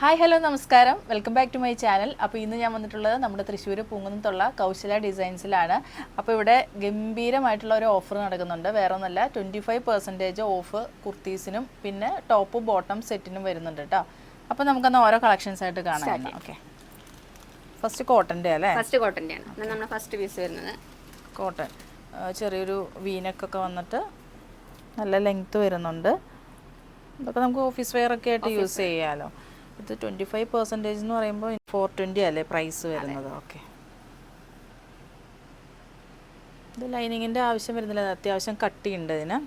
Hi hello നമസ്കാരം. Welcome back to my channel അപ്പോൾ ഇന്ന് ഞാൻ വന്നിട്ടുള്ളത് നമ്മുടെ തൃശ്ശൂർ പൂങ്കുന്നത്തുള്ള കൗശല ഡിസൈൻസിലാണ്. അപ്പോൾ ഇവിടെ ഗംഭീരമായിട്ടുള്ള ഒരു ഓഫർ നടക്കുന്നുണ്ട്. വേറെ ഒന്നല്ല ട്വന്റി ഫൈവ് പെർസെന്റേജ് ഓഫ് കുർത്തീസിനും പിന്നെ ടോപ്പ് ബോട്ടം സെറ്റിനും വരുന്നുണ്ട് കേട്ടോ അപ്പോൾ നമുക്കൊന്ന് ഓരോ കളക്ഷൻസ് ആയിട്ട് കാണാം ഓക്കെ ഫസ്റ്റ് കോട്ടന്റെ അല്ലേ? ഫസ്റ്റ് കോട്ടന്റെ ആണ്. നമ്മുടെ ഫസ്റ്റ് പീസ് വരുന്നത്. കോട്ടൺ ചെറിയൊരു വീനക്കൊക്കെ വന്നിട്ട് നല്ല ലെങ്ത്ത് വരുന്നുണ്ട്. ഇതൊക്കെ നമുക്ക് ഓഫീസ് വെയർ ഒക്കെ ആയിട്ട് യൂസ് ചെയ്യാമല്ലോ ഇത് ട്വന്റി ഫൈവ് പെർസെന്റേജ് എന്ന് പറയുമ്പോൾ ഫോർ ട്വന്റി അല്ലേ പ്രൈസ് വരുന്നത്? ഓക്കെ ഇത് ലൈനിങ്ങിന്റെ ആവശ്യം വരുന്നില്ല. അത്യാവശ്യം കട്ടിയുണ്ട് ഇതിന്.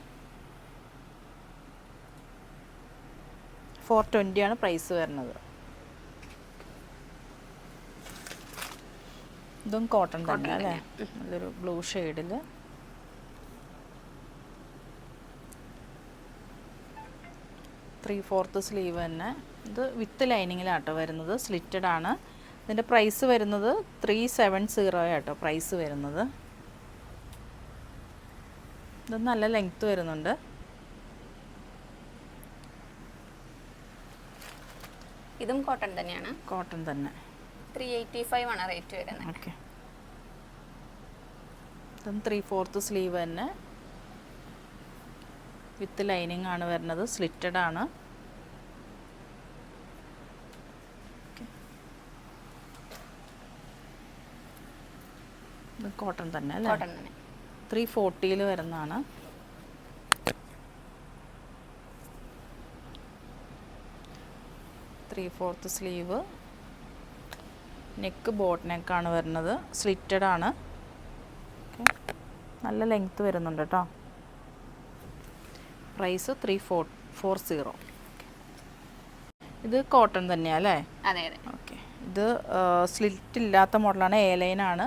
ഫോർ ട്വന്റിയാണ് പ്രൈസ് വരുന്നത്. ഇതും കോട്ടൺ തന്നെ അല്ലേ? നല്ലൊരു ബ്ലൂ ഷെയ്ഡിൽ ത്രീ ഫോർത്ത് സ്ലീവ് തന്നെ. ഇത് വിത്ത് ലൈനിങ്ങിലാട്ടോ വരുന്നത്. സ്ലിറ്റഡ് ആണ്. ഇതിന്റെ പ്രൈസ് വരുന്നത് ത്രീ സെവൻ സീറോ ആട്ടോ പ്രൈസ് വരുന്നത്. ഇത് നല്ല ലെങ്ത്ത് വരുന്നുണ്ട്. ഇതും കോട്ടൺ തന്നെയാണ്. കോട്ടൺ തന്നെ. ത്രീ എയ്റ്റി ഫൈവ് ആണ് റേറ്റ് വരുന്നത്. ഓക്കെ. ഇതും ത്രീ ഫോർത്ത് സ്ലീവ് തന്നെ. വിത്ത് ലൈനിങ് ആണ് വരുന്നത്. സ്ലിറ്റഡ് ആണ്. കോട്ടൺ തന്നെ അല്ലേ? കോട്ടൺ തന്നെ. ത്രീ ഫോർട്ടിയിൽ വരുന്നതാണ്. Three fourth sleeve neck boat നെക്കാണ് വരുന്നത്. സ്ലിറ്റഡ് ആണ്. നല്ല ലെങ്ത്ത് വരുന്നുണ്ട് കേട്ടോ price three four four zero ഇത് കോട്ടൺ തന്നെയാണ് അല്ലേ? അതെ അതെ. ഓക്കെ ഇത് സ്ലിറ്റ് ഇല്ലാത്ത മോഡലാണ് എ ലൈനാണ്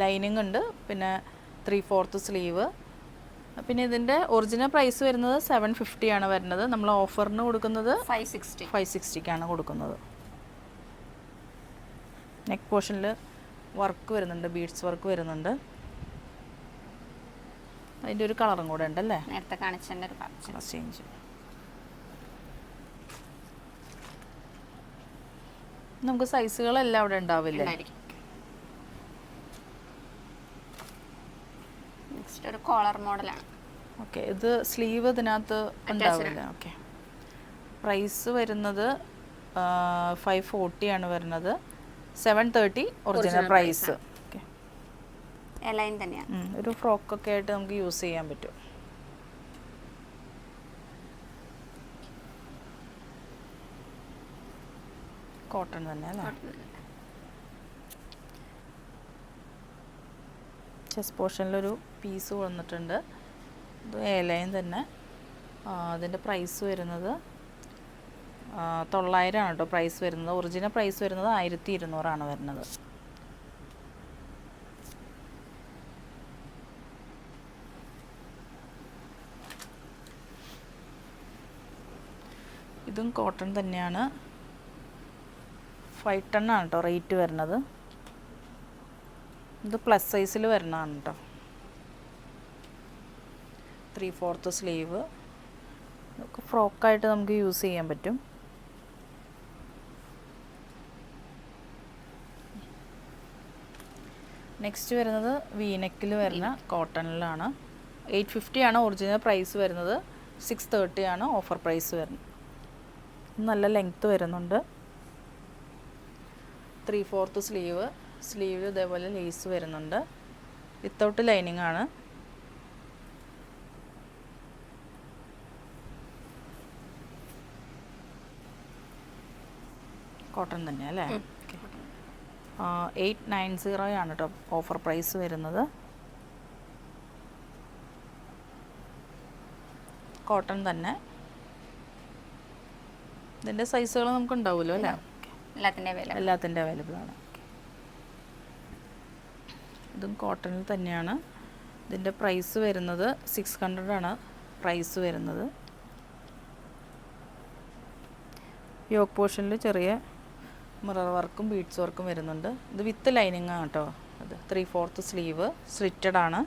ലൈനിങ് ഉണ്ട്. പിന്നെ ത്രീ ഫോർത്ത് സ്ലീവ് പിന്നെ ഇതിന്റെ ഒറിജിനൽ പ്രൈസ് വരുന്നത് സെവൻ ഫിഫ്റ്റി ആണ് വരുന്നത്. നമ്മൾ ഓഫറിന് കൊടുക്കുന്നത് ഫൈവ് സിക്സ്റ്റി ഫൈവ് സിക്സ്റ്റിക്കാണ് കൊടുക്കുന്നത്. നെക്ക് പോർഷനിൽ വർക്ക് വരുന്നുണ്ട് ബീഡ്സ് വർക്ക് വരുന്നുണ്ട്. അതിന്റെ ഒരു കളറും കൂടെ ഉണ്ടല്ലേ നേരത്തെ കാണിച്ചതിന്റെ ഒരു കളർ ചേഞ്ച് നമുക്ക് സൈസുകളെല്ലാം അവിടെ ഉണ്ടാവില്ലേ ഉണ്ടായിരിക്കും നെക്സ്റ്റ് ഒരു കോളർ മോഡലാണ് ഓക്കെ ഇത് സ്ലീവ് ഇതിനകത്ത് ഉണ്ടാവില്ല. ഓക്കെ പ്രൈസ് വരുന്നത് ഫൈവ് ഫോർട്ടി ആണ് വരുന്നത്. Seven thirty original price okay line തന്നെയാണ്. ഒരു ഫ്രോക്കൊക്കെ ആയിട്ട് നമുക്ക് യൂസ് ചെയ്യാൻ പറ്റും. കോട്ടൺ തന്നെ അല്ലേ? ചെസ്റ്റ് പോർഷനിലൊരു പീസ് വന്നിട്ടുണ്ട്. ഇത് ഏലയും തന്നെ. അതിന്റെ പ്രൈസ് വരുന്നത് തൊള്ളായിരം ആണ് കേട്ടോ പ്രൈസ് വരുന്നത്. ഒറിജിനൽ പ്രൈസ് വരുന്നത് ആയിരത്തി ഇരുന്നൂറാണ് വരുന്നത്. ഇതും കോട്ടൺ തന്നെയാണ്. ഫൈവ് ടെണ്ണാണ് കേട്ടോ റേറ്റ് വരുന്നത്. ഇത് പ്ലസ് സൈസിൽ വരുന്നതാണ് കേട്ടോ ത്രീ ഫോർത്ത് സ്ലീവ് ഇതൊക്കെ ഫ്രോക്കായിട്ട് നമുക്ക് യൂസ് ചെയ്യാൻ പറ്റും. നെക്സ്റ്റ് വരുന്നത് വീനെക്കിൽ വരുന്ന കോട്ടണിലാണ് എയ്റ്റ് ഫിഫ്റ്റി ആണ് ഒറിജിനൽ പ്രൈസ് വരുന്നത്. സിക്സ് തേർട്ടി ആണ് ഓഫർ പ്രൈസ് വരുന്നത്. നല്ല ലെങ്ത്ത് വരുന്നുണ്ട്. ത്രീ ഫോർത്ത് സ്ലീവ് സ്ലീവിൽ ഇതേപോലെ ലേസ് വരുന്നുണ്ട്. വിത്തൗട്ട് ലൈനിങ് ആണ്. കോട്ടൺ തന്നെ അല്ലേ? എയ്റ്റ് നയൻ സീറോ ആണ് കേട്ടോ ഓഫർ പ്രൈസ് വരുന്നത്. കോട്ടൺ തന്നെ. ഇതിന്റെ സൈസുകൾ നമുക്ക് ഉണ്ടാവുമല്ലോ അല്ലേ? എല്ലാത്തിന്റെ അവൈലബിൾ ആണ്. ഇതും കോട്ടണിൽ തന്നെയാണ്. ഇതിന്റെ പ്രൈസ് വരുന്നത് സിക്സ് ഹൺഡ്രഡ് ആണ് പ്രൈസ് വരുന്നത്. യോക്ക് പോർഷനിൽ ചെറിയ മിറർ വർക്കും ബീഡ്സ് വർക്കും വരുന്നുണ്ട്. ഇത് വിത്ത് ലൈനിങ് ആണ് കേട്ടോ. അത് ത്രീ ഫോർത്ത് സ്ലീവ് സ്ലിറ്റഡ് ആണ്.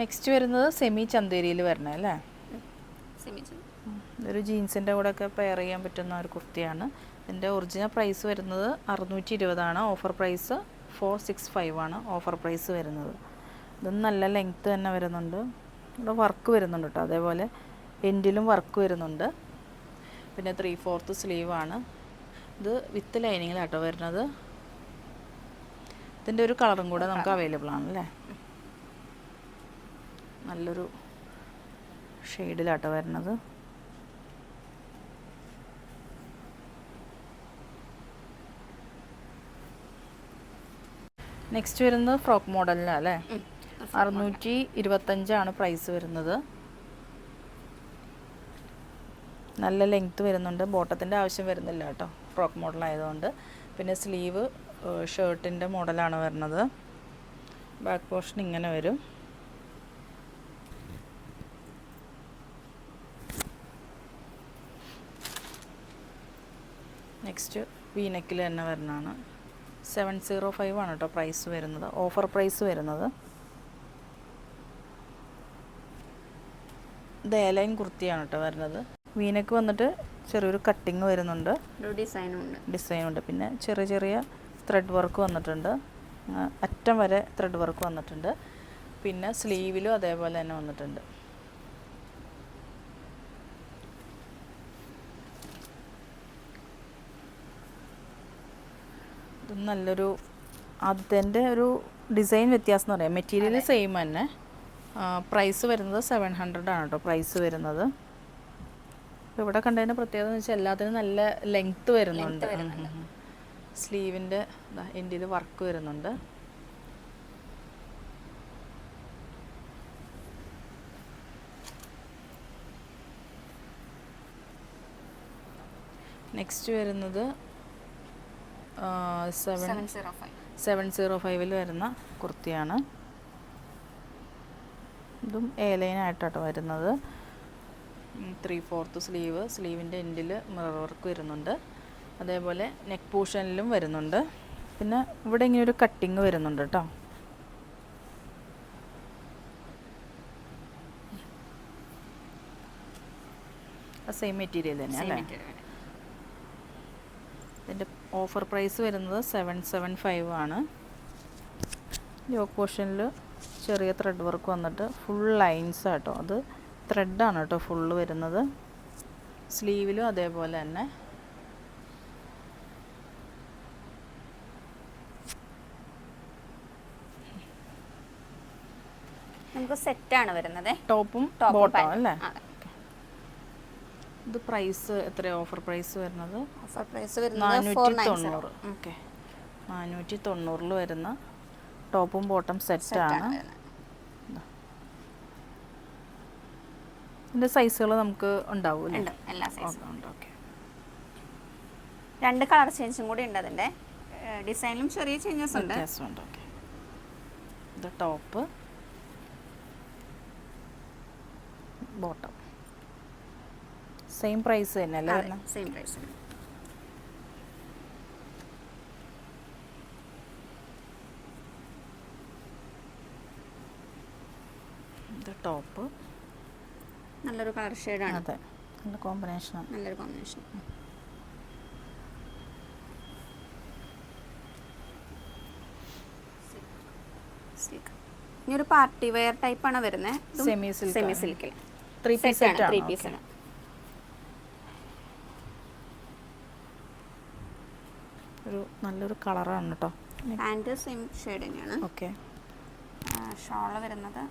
നെക്സ്റ്റ് വരുന്നത് സെമി ചന്തേരിയിൽ വരണേ അല്ലേ? ഇതൊരു ജീൻസിന്റെ കൂടെ ഒക്കെ പെയർ ചെയ്യാൻ പറ്റുന്ന ഒരു കുർത്തിയാണ്. ഇതിന്റെ ഒറിജിനൽ പ്രൈസ് വരുന്നത് അറുന്നൂറ്റി ഇരുപതാണ് offer price four six five ആണ് ഓഫർ പ്രൈസ് വരുന്നത്. ഇത് നല്ല ലെങ്ത്ത് തന്നെ വരുന്നുണ്ട്. ഇവിടെ വർക്ക് വരുന്നുണ്ട് കേട്ടോ അതേപോലെ എൻഡിലും വർക്ക് വരുന്നുണ്ട്. പിന്നെ ത്രീ ഫോർത്ത് സ്ലീവാണ് ഇത് വിത്ത് ലൈനിങ്ങിലാട്ടോ വരുന്നത്. ഇതിന്റെ ഒരു കളറും കൂടെ നമുക്ക് അവൈലബിൾ ആണല്ലേ നല്ലൊരു ഷെയ്ഡിലാട്ടോ വരുന്നത്. നെക്സ്റ്റ് വരുന്നത് ഫ്രോക്ക് മോഡലിലാണ് അല്ലേ? അറുന്നൂറ്റി ഇരുപത്തഞ്ചാണ് പ്രൈസ് വരുന്നത്. നല്ല ലെങ്ത്ത് വരുന്നുണ്ട്. ബോട്ടത്തിന്റെ ആവശ്യം വരുന്നില്ല കേട്ടോ. ഫ്രോക്ക് മോഡൽ ആയതുകൊണ്ട്. പിന്നെ സ്ലീവ് ഷർട്ടിന്റെ മോഡലാണ് വരുന്നത്. ബാക്ക് പോർഷൻ ഇങ്ങനെ വരും. നെക്സ്റ്റ് വീനക്കിൽ തന്നെ വരുന്നതാണ് സെവൻ സീറോ ഫൈവ് ആണ് കേട്ടോ പ്രൈസ് വരുന്നത്. ഓഫർ പ്രൈസ് വരുന്നത്. ഇത് ഏലൈൻ കുർത്തിയാണ് കേട്ടോ വരുന്നത്. വീനക്ക് വന്നിട്ട് ചെറിയൊരു കട്ടിങ് വരുന്നുണ്ട്. ഡിസൈനുണ്ട് ഡിസൈനും ഉണ്ട്. ഡിസൈൻ ഉണ്ട്. പിന്നെ ചെറിയ ചെറിയ ത്രെഡ് വർക്ക് വന്നിട്ടുണ്ട്. അറ്റം വരെ ത്രെഡ് വർക്ക് വന്നിട്ടുണ്ട്. പിന്നെ സ്ലീവിലും അതേപോലെ തന്നെ വന്നിട്ടുണ്ട്. ഇത് നല്ലൊരു ആദ്യത്തെ ഒരു ഡിസൈൻ വ്യത്യാസം എന്ന് പറയാം. മെറ്റീരിയൽ സെയിം തന്നെ. പ്രൈസ് വരുന്നത് സെവൻ ഹൺഡ്രഡ് ആണ് കേട്ടോ പ്രൈസ് വരുന്നത്. ഇവിടെ കണ്ടതിന് പ്രത്യേകത എന്ന് വെച്ചാൽ എല്ലാത്തിനും നല്ല ലെങ്ത്ത് വരുന്നുണ്ട്. സ്ലീവിന്റെ എന്റെ ഇത് വർക്ക് വരുന്നുണ്ട്. നെക്സ്റ്റ് വരുന്നത് seven seven zero five seven zero ഫൈവിൽ വരുന്ന കുർത്തിയാണ്. ഇതും എ ലൈനായിട്ടാണ് വരുന്നത്. ത്രീ ഫോർത്ത് സ്ലീവ് സ്ലീവിന്റെ എൻഡിൽ മിറർ വർക്ക് വരുന്നുണ്ട്. അതേപോലെ നെക്ക് പോർഷനിലും വരുന്നുണ്ട്. പിന്നെ ഇവിടെ ഇങ്ങനെ ഒരു കട്ടിങ് വരുന്നുണ്ട് കേട്ടോ സെയിം മെറ്റീരിയൽ തന്നെ അല്ലേ? ഇതിന്റെ ഓഫർ പ്രൈസ് വരുന്നത് സെവൻ സെവൻ ഫൈവ് ആണ്. യോക്ക് പോർഷനിൽ ചെറിയ ത്രെഡ് വർക്ക് വന്നിട്ട് ഫുൾ ലൈൻസ് ആട്ടോ. അത് ത്രെഡാണ് കേട്ടോ ഫുള്ള് വരുന്നത്. സ്ലീവിലും അതേപോലെ തന്നെ. നമുക്ക് സെറ്റാണ് വരുന്നത്. ടോപ്പും ടോപ്പും അല്ലേ. ഇത് പ്രൈസ് എത്രയാണ് ഓഫർ പ്രൈസ് വരുന്നത്? ഓഫർ പ്രൈസ് വരുന്നത് നാനൂറ്റി തൊണ്ണൂറ് ഓക്കെ നാനൂറ്റി തൊണ്ണൂറിൽ വരുന്ന ടോപ്പും ബോട്ടം സെറ്റാണ് ഇതിന്റെ സൈസുകൾ നമുക്ക് ഉണ്ടാവും എല്ലാ സൈസും ഉണ്ട് ഓക്കെ രണ്ട് കളർ ചേഞ്ചും കൂടി ഉണ്ട് അതിന്റെ ഡിസൈനിലും ചെറിയ ചേഞ്ചസ് ഉണ്ട്. വ്യത്യാസമുണ്ട്. ഓക്കെ ഇത് ടോപ്പ്. ബോട്ടം. സെയിം പ്രൈസ് തന്നെ അല്ലേ സെയിം പ്രൈസ് ഇത് ടോപ്പ് നല്ലൊരു കളർ ഷെയ്ഡാണ് അതെ നല്ല കോമ്പിനേഷനാണ് നല്ലൊരു കോമ്പിനേഷൻ ഇനി ഒരു പാർട്ടി വെയർ ടൈപ്പ് ആണ് വരുന്നത്. സെമി സിൽക്ക് സെമി സിൽക്കിൽ ത്രീ പീസ് ആണ് ത്രീ പീസ് ആണ്. ഒരു നല്ലൊരു കളറാണ് കേട്ടോ പാന്റ് സെയിം ഷെയ്ഡ് തന്നെയാണ്. ഓക്കെ. ഷോൾ വരുന്നത്.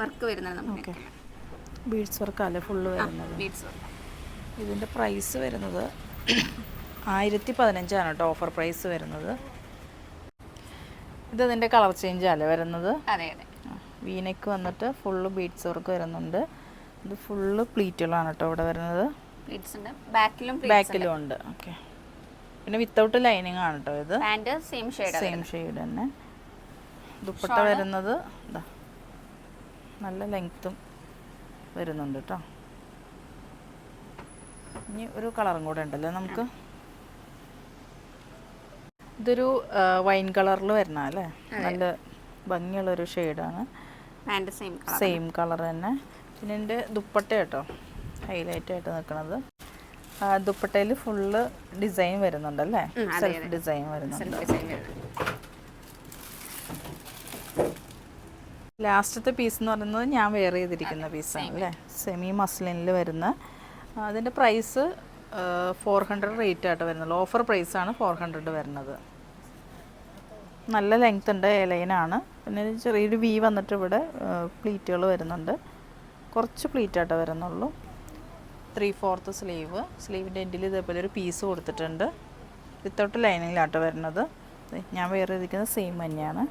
വർക്ക് വരുന്നത് നമുക്ക് ഓക്കെ. ബീഡ്സ് വർക്കല്ലേ ഫുള്ള് വരുന്നത്. ബീഡ്സ് ഇതിന്റെ പ്രൈസ് വരുന്നത് ആയിരത്തി പതിനഞ്ചാണ് കേട്ടോ ഓഫർ പ്രൈസ് വരുന്നത്. ഇത് ഇതിന്റെ കളർ ചേഞ്ച് അല്ലേ വരുന്നത്? അതെ അതെ. വീനക്ക് വന്നിട്ട് ഫുള്ള് ബീഡ്സ് വർക്ക് വരുന്നുണ്ട്. ഇത് ഫുള്ള് പ്ലീറ്റുകളാണ് കേട്ടോ ഇവിടെ വരുന്നത്. ബാക്കിലും ബാക്കിലും ഉണ്ട്. ഓക്കെ പിന്നെ വിത്തൗട്ട് ലൈനിങ് ആണ് കേട്ടോ ഇത്. സെയിം ഷെയ്ഡ് സെയിം ഷെയ്ഡ് തന്നെ. ദുപ്പട്ട വരുന്നത് നല്ല ലെങ്ത്തും വരുന്നുണ്ട് കേട്ടോ ഇനി ഒരു കളറും കൂടെ ഉണ്ടല്ലോ നമുക്ക്? ഇതൊരു വൈൻ കളറിൽ വരുന്ന അല്ലേ? നല്ല ഭംഗിയുള്ളൊരു ഷെയ്ഡാണ് pant same colour same colour തന്നെ. പിന്നെ എന്റെ ദുപ്പട്ട കേട്ടോ ഹൈലൈറ്റ് ആയിട്ട് നിൽക്കുന്നത് ദുപ്പട്ടയിൽ ഫുള്ള് ഡിസൈൻ വരുന്നുണ്ടല്ലേ? അല്ലേ സെൽഫ് ഡിസൈൻ വരുന്നുണ്ട്. ലാസ്റ്റത്തെ പീസ് എന്ന് പറയുന്നത് ഞാൻ വെയർ ചെയ്തിരിക്കുന്ന പീസാണ് അല്ലേ? സെമി മസ്ലിനിൽ വരുന്ന. അതിന്റെ പ്രൈസ് ഫോർ ഹൺഡ്രഡ് റേറ്റ് ആയിട്ട് വരുന്നുള്ളൂ. ഓഫർ പ്രൈസാണ് ഫോർ ഹൺഡ്രഡ് വരുന്നത്. നല്ല ലെങ്ത് ഉണ്ട് ലൈനാണ് പിന്നെ ചെറിയൊരു വി വന്നിട്ട് ഇവിടെ പ്ലീറ്റുകൾ വരുന്നുണ്ട്. കുറച്ച് പ്ലീറ്റായിട്ട് വരുന്നുള്ളൂ. ത്രീ ഫോർത്ത് സ്ലീവ് സ്ലീവിന്റെ എൻഡിൽ ഇതേപോലെ ഒരു പീസ് കൊടുത്തിട്ടുണ്ട്. വിത്തൗട്ട് ലൈനിങ്ങിലാട്ട് വരുന്നത്. ഞാൻ വേറെ ഇരിക്കുന്നത് സെയിം തന്നെയാണ്.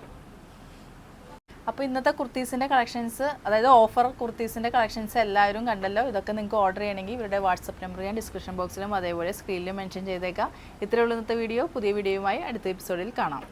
അപ്പോൾ ഇന്നത്തെ കുർത്തീസിന്റെ കളക്ഷൻസ് അതായത് ഓഫർ കുർത്തീസിന്റെ കളക്ഷൻസ് എല്ലാവരും കണ്ടല്ലോ. ഇതൊക്കെ നിങ്ങൾക്ക് ഓർഡർ ചെയ്യണമെങ്കിൽ ഇവരുടെ വാട്സപ്പ് നമ്പർ ഞാൻ ഡിസ്ക്രിപ്ഷൻ ബോക്സിലും അതേപോലെ സ്ക്രീനിലും മെൻഷൻ ചെയ്തേക്കാം. ഇത്രയുള്ള ഇന്നത്തെ വീഡിയോ പുതിയ വീഡിയോയുമായി അടുത്ത എപ്പിസോഡിൽ കാണാം.